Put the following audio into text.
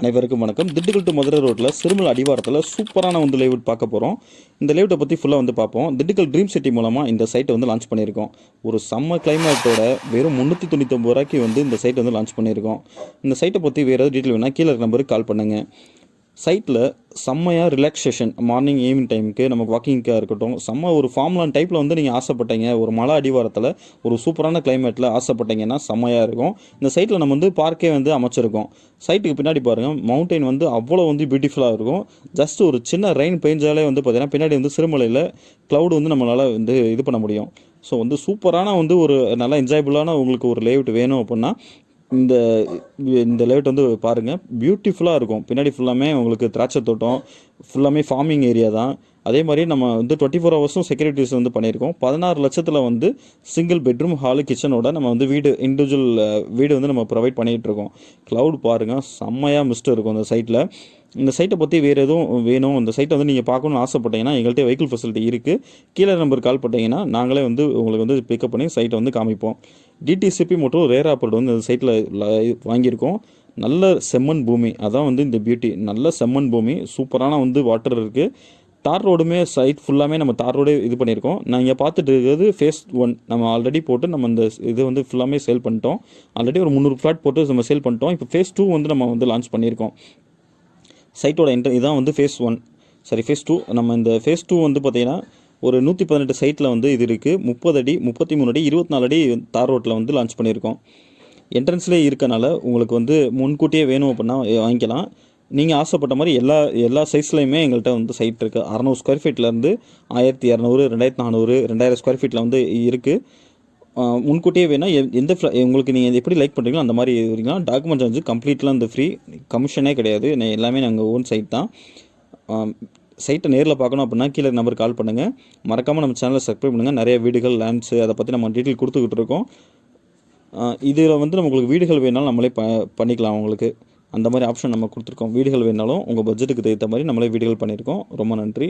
அனைவருக்கும் வணக்கம். திண்டுக்கல் டு மதுரை ரோட்டில் சிறுமல் அடிவாரத்தில் சூப்பரான வந்து லேவுட் பார்க்க போகிறோம் இந்த லேவுட்டை பற்றி ஃபுல்லாக வந்து பார்ப்போம். திண்டுக்கல் ட்ரீம் சிட்டி மூலமாக இந்த சைட்டை வந்து லான்ச் பண்ணியிருக்கோம். ஒரு செம்ம கிளைமேட்டோட வெறும் முந்நூற்றி தொண்ணூத்தொம்பது ரூபாய்க்கு வந்து இந்த சைட்டை வந்து லான்ச் பண்ணியிருக்கோம். இந்த சைட்டை பற்றி வேறு ஏதாவது டீட்டெயில் வேணால் கீழே நம்பருக்கு கால் பண்ணுங்கள் சைட்டில் செம்மையாக ரிலாக்ஸேஷன் மார்னிங் ஈவினிங் டைமுக்கு நமக்கு வாக்கிங்காக இருக்கட்டும் செம்ம ஒரு ஃபார்ம்லான் டைப்பில் வந்து நீங்கள் ஆசைப்பட்டீங்க. ஒரு மலை அடிவாரத்தில் ஒரு சூப்பரான கிளைமேட்டில் ஆசைப்பட்டீங்கன்னா செம்மையாக இருக்கும். இந்த சைட்டில் நம்ம வந்து பார்க்கே வந்து அமைச்சிருக்கோம். சைட்டுக்கு பின்னாடி பாருங்கள் மவுண்டெயின் வந்து அவ்வளோ வந்து பியூட்டிஃபுல்லாக இருக்கும். ஜஸ்ட் ஒரு சின்ன ரெயின் பெஞ்சாலே வந்து பார்த்தீங்கன்னா பின்னாடி வந்து சிறுமலையில் க்ளவுடு வந்து நம்மளால் வந்து இது பண்ண முடியும். ஸோ வந்து சூப்பரான வந்து ஒரு நல்ல என்ஜாயபுளான உங்களுக்கு ஒரு லேஅவுட் வேணும் அப்படின்னா இந்த இந்த லேவுட் வந்து பாருங்கள் பியூட்டிஃபுல்லாக இருக்கும். பின்னாடி ஃபுல்லாமே உங்களுக்கு திராட்சை தோட்டம் ஃபுல்லாமே ஃபார்மிங் ஏரியா தான். அதே மாதிரி நம்ம வந்து டுவெண்ட்டி ஃபோர் ஹவர்ஸும் செக்யூரிட்டிஸ் வந்து பண்ணியிருக்கோம். பதினாறு லட்சத்தில் வந்து சிங்கிள் பெட்ரூம் ஹாலு கிச்சனோட நம்ம வந்து வீடு இண்டிவிஜுவல் வீடு வந்து நம்ம ப்ரொவைட் பண்ணிகிட்ருக்கோம் க்ளவுட் பாருங்கள் செம்மையாக மிஸ்ட் இருக்கும் அந்த சைட்டில் இந்த சைட்டை பற்றி வேறு எதுவும் வேணும்? இந்த சைட்டை வந்து நீங்கள் பார்க்கணும்னு ஆசைப்பட்டீங்கன்னா எங்கள்கிட்ட வெஹிக்கிள் ஃபெசிலிட்டி இருக்குது கீழே நம்பர் கால் பண்ணிட்டீங்கன்னா நாங்களே வந்து உங்களுக்கு வந்து பிக்கப் பண்ணி சைட்டை வந்து காமிப்போம். டிடிசிபி மற்றும் ரேர் பொருள் வந்து இந்த சைட்டில் வாங்கியிருக்கோம். நல்ல செம்மண் பூமி. அதான் வந்து இந்த பியூட்டி நல்ல செம்மண் பூமி. சூப்பரான வந்து வாட்டர் இருக்குது தார் ரோடுமே சைட் ஃபுல்லாமே நம்ம தார் ரோடே இது பண்ணியிருக்கோம். நான் இங்கே பார்த்துட்டு இருக்கிறது ஃபேஸ் ஒன் நம்ம ஆல்ரெடி போட்டு நம்ம இந்த இது வந்து ஃபுல்லாமே சேல் பண்ணிட்டோம். ஆல்ரெடி ஒரு முந்நூறு ஃப்ளாட் போட்டு நம்ம சேல் பண்ணிட்டோம். இப்போ ஃபேஸ் டூ வந்து நம்ம வந்து லான்ச் பண்ணியிருக்கோம். சைட்டோட என்ட்ரி இதான் வந்து ஃபேஸ் ஒன் சரி ஃபேஸ் டூ நம்ம இந்த ஃபேஸ் டூ வந்து பார்த்திங்கன்னா ஒரு நூற்றி பதினெட்டு சைட்டில் வந்து இது இருக்குது முப்பது அடி முப்பத்தி மூணு அடி இருபத்தி நாலு அடி தார் ரோட்டில் வந்து லான்ச் பண்ணியிருக்கோம். என்ட்ரன்ஸ்லேயே இருக்கனால உங்களுக்கு வந்து முன்கூட்டியே வேணும் அப்படின்னா வாங்கிக்கலாம். நீங்கள் ஆசைப்பட்ட மாதிரி எல்லா எல்லா சைஸ்லையுமே எங்கள்கிட்ட வந்து சைட் இருக்குது அறநூறு ஸ்கொயர் ஃபீட்லேருந்து ஆயிரத்தி இரநூறு ரெண்டாயிரத்தி நானூறு ரெண்டாயிரம் ஸ்கொயர் ஃபீட்டில் வந்து இருக்குது முன்கூட்டியே வேணால் எந்த உங்களுக்கு நீங்கள் எப்படி லைக் பண்ணுறீங்களோ அந்த மாதிரி வரீங்களா டாக்குமெண்ட்ஸ் வந்து கம்ப்ளீட்லாம் வந்து ஃப்ரீ கமிஷனே கிடையாது. எல்லாமே நாங்கள் ஓன் சைட் தான். சைட்டை நேரில் பார்க்கணும் அப்படின்னா கீழே நம்பர் கால் பண்ணுங்கள் மறக்காமல் நம்ம சேனலை சப்ஸ்கிரைப் பண்ணுங்கள் நிறைய வீடுகள் லேண்ட்ஸு அதை பற்றி நம்ம டீட்டெயில் கொடுத்துக்கிட்டு இருக்கோம். இதில் வந்து நம்மளுக்கு வீடுகள் வேணாலும் நம்மளே ப பண்ணிக்கலாம் உங்களுக்கு அந்த மாதிரி ஆப்ஷன் நம்ம கொடுத்துருக்கோம். வீடுகள் வேணாலும் உங்கள் பட்ஜெட்டுக்கு தகுந்த மாதிரி நம்மளே வீடுகள் பண்ணியிருக்கோம். ரொம்ப நன்றி.